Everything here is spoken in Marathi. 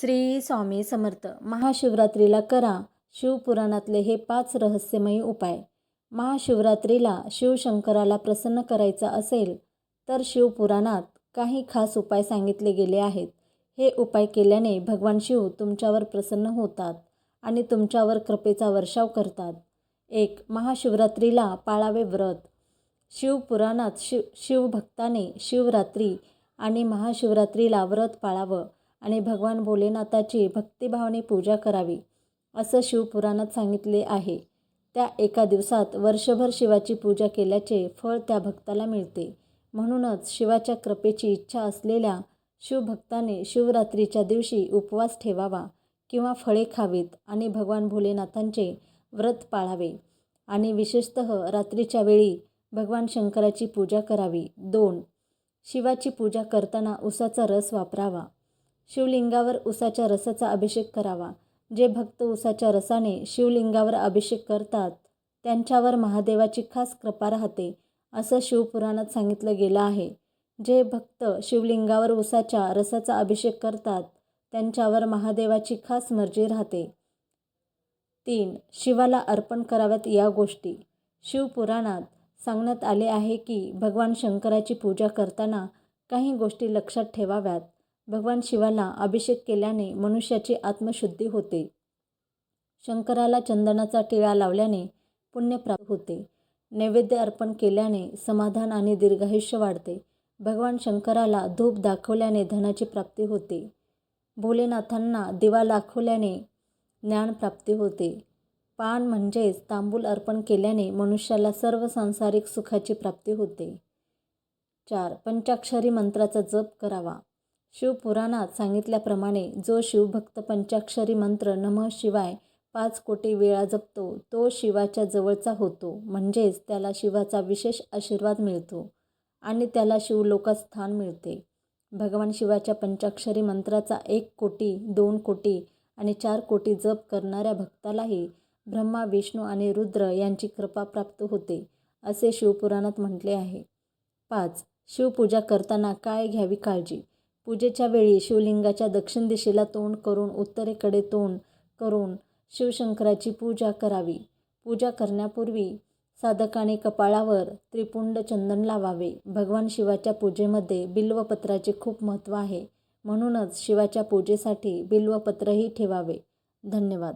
श्री स्वामी समर्थ. महाशिवरात्रीला करा. शिवपुराणातले हे पाच रहस्यमयी उपाय. महाशिवरात्रीला शिवशंकराला प्रसन्न करायचा असेल तर शिवपुराणात काही खास उपाय सांगितले गेले आहेत. हे उपाय केल्याने भगवान शिव तुमच्यावर प्रसन्न होतात आणि तुमच्यावर कृपेचा वर्षाव करतात. एक महाशिवरात्रीला पाळावे व्रत. शिवपुराणात शिव शिवभक्ताने शिवरात्री आणि महाशिवरात्रीला व्रत पाळावं. आणि भगवान भोलेनाथाची भक्तिभावाने पूजा करावी असं शिवपुराणात सांगितले आहे. त्या एका दिवसात वर्षभर शिवाची पूजा केल्याचे फळ त्या भक्ताला मिळते. म्हणूनच शिवाच्या कृपेची इच्छा असलेल्या शिवभक्ताने शिवरात्रीच्या दिवशी उपवास ठेवावा किंवा फळे खावीत आणि भगवान भोलेनाथांचे व्रत पाळावे. आणि विशेषतः रात्रीच्या वेळी भगवान शंकराची पूजा करावी. दोन शिवाची पूजा करताना उसाचा रस वापरावा. शिवलिंगावर उसाच्या रसाचा अभिषेक करावा. जे भक्त उसाच्या रसाने शिवलिंगावर अभिषेक करतात त्यांच्यावर महादेवाची खास कृपा राहते असं शिवपुराणात सांगितलं गेलं आहे. जे भक्त शिवलिंगावर उसाच्या रसाचा अभिषेक करतात त्यांच्यावर महादेवाची खास मर्जी राहते. तीन शिवाला अर्पण कराव्यात या गोष्टी. शिवपुराणात सांगण्यात आले आहे की भगवान शंकराची पूजा करताना काही गोष्टी लक्षात ठेवाव्यात. भगवान शिवाला अभिषेक केल्याने मनुष्याची आत्मशुद्धी होते. शंकराला चंदनाचा टिळा लावल्याने पुण्य प्राप्त होते. नैवेद्य अर्पण केल्याने समाधान आणि दीर्घायुष्य वाढते. भगवान शंकराला धूप दाखवल्याने धनाची प्राप्ती होते. भोलेनाथांना दिवा दाखवल्याने ज्ञानप्राप्ती होते. पान म्हणजेच तांबूल अर्पण केल्याने मनुष्याला सर्व सांसारिक सुखाची प्राप्ती होते. चार पंचाक्षरी मंत्राचा जप करावा. शिवपुराणात सांगितल्याप्रमाणे जो शिवभक्त पंचाक्षरी मंत्र नमः शिवाय पाच कोटी वेळा जपतो तो शिवाच्या जवळचा होतो. म्हणजेच त्याला शिवाचा विशेष आशीर्वाद मिळतो आणि त्याला शिवलोकात स्थान मिळते. भगवान शिवाच्या पंचाक्षरी मंत्राचा एक कोटी दोन कोटी आणि चार कोटी जप करणाऱ्या भक्तालाही ब्रह्मा विष्णू आणि रुद्र यांची कृपा प्राप्त होते असे शिवपुराणात म्हटले आहे. पाच. शिवपूजा करताना काय घ्यावी काळजी? पूजेच्या वेळी शिवलिंगाच्या दक्षिण दिशेला तोंड करून उत्तरेकडे तोंड करून शिवशंकराची पूजा करावी. पूजा करण्यापूर्वी साधकाने कपाळावर त्रिपुंड चंदन लावावे. भगवान शिवाच्या पूजेमध्ये बिल्वपत्राचे खूप महत्त्व आहे. म्हणूनच शिवाच्या पूजेसाठी बिल्वपत्रही ठेवावे. धन्यवाद.